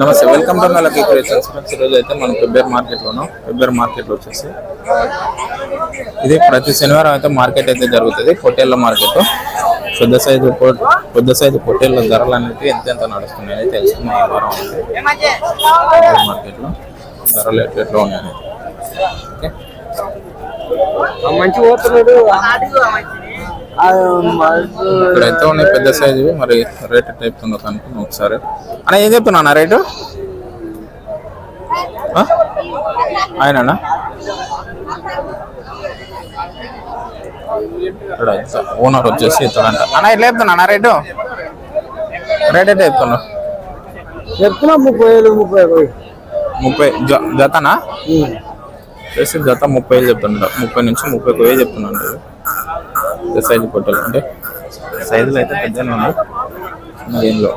నమస్తే welcome to మళ్ళీ creations friends ఈరోజు అయితే మనం ఫిబ్రవరి మార్కెట్లో ఉన్నాం ఫిబ్రవరి మార్కెట్లో వచ్చేసి ఇది ప్రతి శనివారం అయితే మార్కెట్ అయితే జరుగుతుంది పొట్టేళ్ళ మార్కెట్. పెద్ద సైజు పెద్ద సైజు పొట్టేళ్ళ ధరలు అనేవి ఎంత నడుస్తున్నాయని తెలుసుకున్నాం ఈ వారం అయితే మార్కెట్లో ధరలు ఎట్లా ఎట్లా ఉన్నాయని ఓకే? మంచి పోతున్నాడు. ఇక్కడ ఎంత ఉన్నాయి పెద్ద సైజు మరి రేట్ ఎట్లా చెప్తుందో కనుక్కుందాం ఒకసారి. అన్న ఏం చెప్తున్నా రేటు? ఆయననా? ఓనర్ వచ్చేసి ఇతడంట. అన్న ఎట్లా చెప్తున్నా అన్న రేటు రేట్ ఎట్లా చెప్తున్నా? చెప్తున్నా ముప్పై వేలు ముప్పై వేలు. ముప్పై జతనా? వచ్చేసి జత ముప్పై వేలు చెప్తున్నాడు ముప్పై నుంచి ముప్పై ఒక వేలు చెప్తున్నాడు పెద్ద సైజు పొట్టలు అంటే సైజులు అయితే పెద్దనే ఉన్నాయి. దీనిలో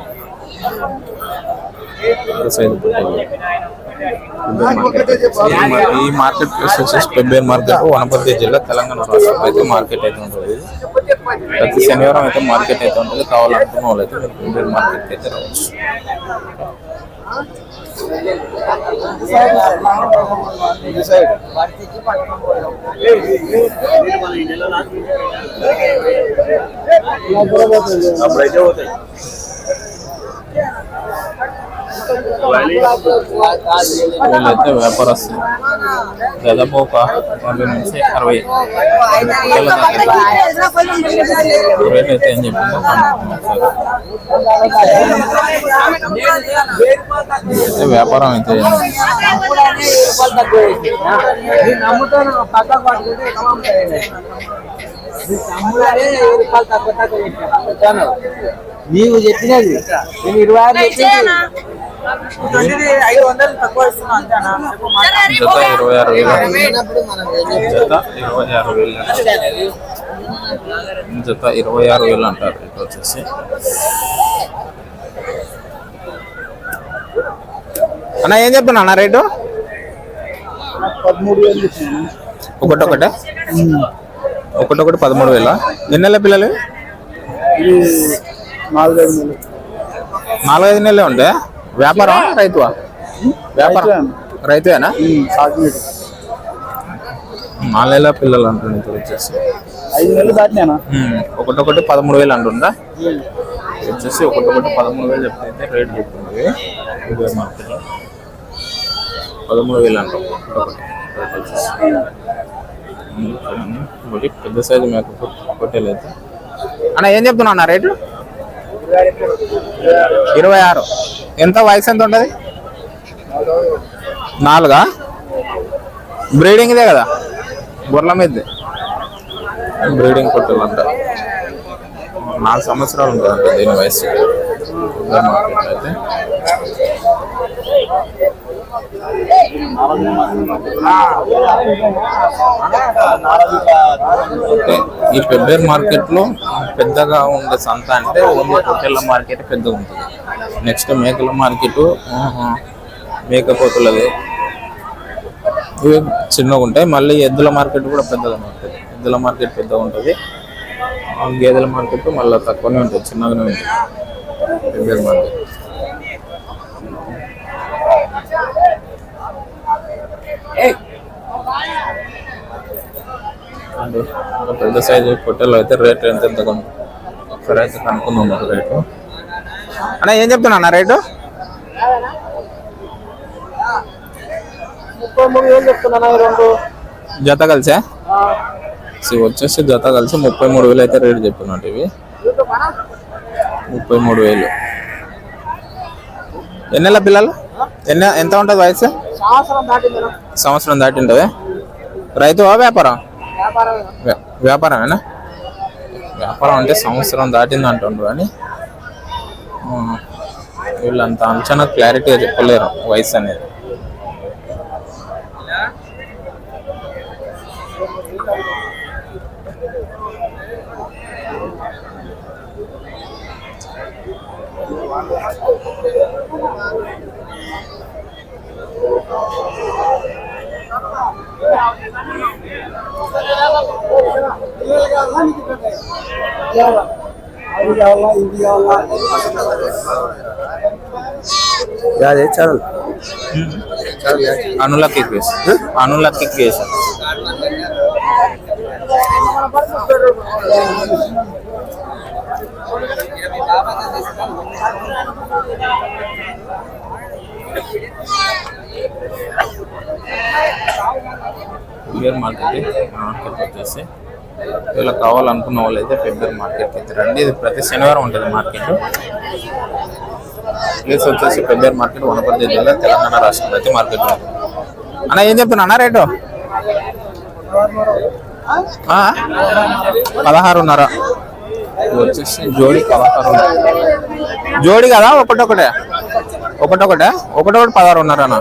ఈ మార్కెట్ ప్లేస్ వచ్చేసి ఫిబ్రవరి మార్కెట్ వనపర్తి జిల్లా తెలంగాణ రాష్ట్రం అయితే మార్కెట్ అయితే ఉంటుంది. ప్రతి శనివారం అయితే మార్కెట్ అయితే ఉంటుంది. కావాలనుకున్న వాళ్ళు అయితే మీరు మార్కెట్ అయితే రావచ్చు. అప్పుడైతే పోతాయి. వీళ్ళైతే వ్యాపారస్తులు. దాదాపు ఒక యాభై నుంచి అరవై పిల్లల రేట్ అయితే ఏం చెప్పిందో అయితే వ్యాపారం అయితే నీవు చెప్పినది. నేను ఇరవై ఆరు చెప్పింది జత ఇరవై ఆరు వేలు. జత ఇరవై ఆరు వేలు జత ఇరవై ఆరు వేలు అంటారు ఇది వచ్చేసి. అన్న ఏం చెప్తున్నా అన్న రేటు? పదమూడు వేలు ఒకటొకటే ఒకటొకటి పదమూడు వేల? ఎన్ని నెలల పిల్లలు? నాలుగైదు నెలలు. నాలుగైదు నెలలే ఉంటే వ్యాపారం రైతువా? వ్యాపారం? రైతువేనా? నాలుగేళ్ళ పిల్లలు అంటుంది ఇది వచ్చేసి. ఐదు దాటినానా ఉమ్, ఒకటొకటి పదమూడు వేలు అంటుందా? వచ్చేసి ఒకటొకటి పదమూడు వేలు చెప్తే రేట్ చెప్తుంది. మార్కెట్లో పదమూడు వేలు అంటాం. రేట్ వచ్చేసి. ఒకటి పెద్ద సైజు మేక పొట్టేలు అయితే అన్న ఏం చెప్తున్నా అన్న రేటు? ఇరవై ఆరు. ఎంత వయసు ఎంత ఉంటుంది? నాలుగా? బ్రీడింగ్ ఇదే కదా? బుర్ల మీద. బ్రీడింగ్ పొట్టలు అంట నాలుగు సంవత్సరాలు ఉంటుందంట దీని వయసు. అయితే. ఈ ఫిబ్రవరి మార్కెట్లో పెద్దగా ఉండే సంత అంటే ఓన్లీ పొట్టేళ్ళ మార్కెట్ పెద్దగా ఉంటుంది. నెక్స్ట్ మేకల మార్కెట్. మేకపోతులది ఇవి చిన్నగా ఉంటాయి. మళ్ళీ ఎద్దుల మార్కెట్ కూడా పెద్దగా ఉంటుంది ఎద్దుల మార్కెట్ పెద్దగా ఉంటుంది. గేదెల మార్కెట్ మళ్ళీ తక్కువనే ఉంటుంది. చిన్నగానే ఉంటుంది. గేదెల మార్కెట్. అంటే పెద్ద సైజు పొట్టెలు అయితే రేట్ ఎంత ఎంత కొను అయితే కనుక్కుందాం రేటు. అన్న ఏం చెప్తున్నా అన్న రేటు? జత కలిసా? వచ్చేసి జత కలిసి ముప్పై మూడు వేలు అయితే రేటు చెప్తున్నట్టు ఇవి ముప్పై మూడు వేలు. ఎన్ని నెలల పిల్లలు? ఎన్ని ఎంత ఉంటుంది వయసు? సంవత్సరం దాటి ఉంటుంది రైతు వ్యాపారం? వ్యాపారం వ్యా- వ్యాపారమేనా? వ్యాపారం అంటే సంవత్సరం దాటింది అంటుండ్రు కానీ ఆ, వీళ్ళంత అంచనా క్లారిటీగా చెప్పలేరు వయసు అనేది. याद है चार अनुला की केस। हाँ? अनुला केस। शेयर मार्केट है। ఇలా కావాలనుకున్న వాళ్ళు అయితే ఫిబ్రవరి మార్కెట్కి అయితే రండి. ఇది ప్రతి శనివారం ఉంటుంది మార్కెట్ ప్లేస్ వచ్చేసి ఫిబ్రవరి మార్కెట్ వనపర్తి జిల్లా తెలంగాణ రాష్ట్రంలో అయితే మార్కెట్ ఉంటుంది అన్న ఏం చెప్తున్నా? అన్న రేటు? పదహారున్నర. వచ్చేసి జోడి పదహారు జోడి కదా? ఒకటొకటే. ఒకటొకటే? ఒకటొకటి పదహారున్నర అన్న.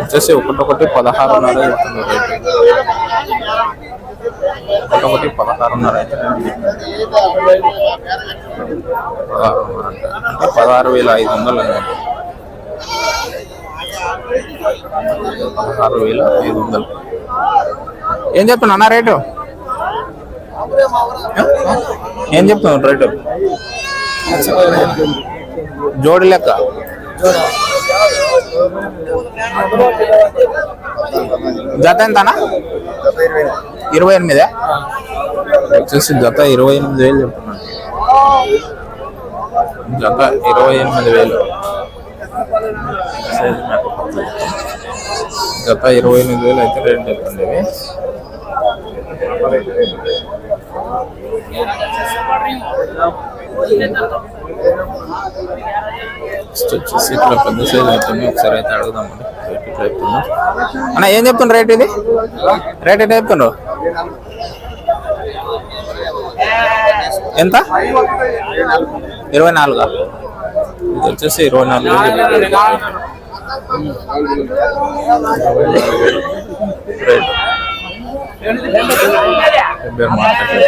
వచ్చేసి ఒకటొకటి పదహారున్నర చెప్తున్నారు రేటు. ఒకటొకటి పదహారున్నర అయితే. పదహారున్నర అంటే పదహారు వేల ఐదు వందలు అన్నమాట పదహారు వేల ఐదు వందలు. ఏం చెప్తున్నా అన్న రేటు? ఏం చెప్తున్నావు రేటు? జోడి లెక్క. జత ఎంతనా? ఇరవై ఎనిమిదే? వచ్చేసి జత ఇరవై ఎనిమిది వేలు చెప్తున్నాను జత ఇరవై ఎనిమిది వేలు. జత ఇరవై ఎనిమిది వేలు అయితే రేట్ చెప్పండి ఇవి నెక్స్ట్ వచ్చేసి ఇట్లా పెద్ద సైజ్ అవుతుంది ఒకసారి అయితే అడుగుదామండి రేట్ ఇట్లా చెప్తున్నా. అన్న ఏం చెప్తున్నారు రేట్ ఇది? రేట్ ఎట్లా చెప్తున్నారు ఎంత ఇరవై నాలుగా ఇది వచ్చేసి ఇరవై నాలుగు వేలు చెప్తున్నారు. రేట్ ఫిబ్రవరి మార్కెట్ అయితే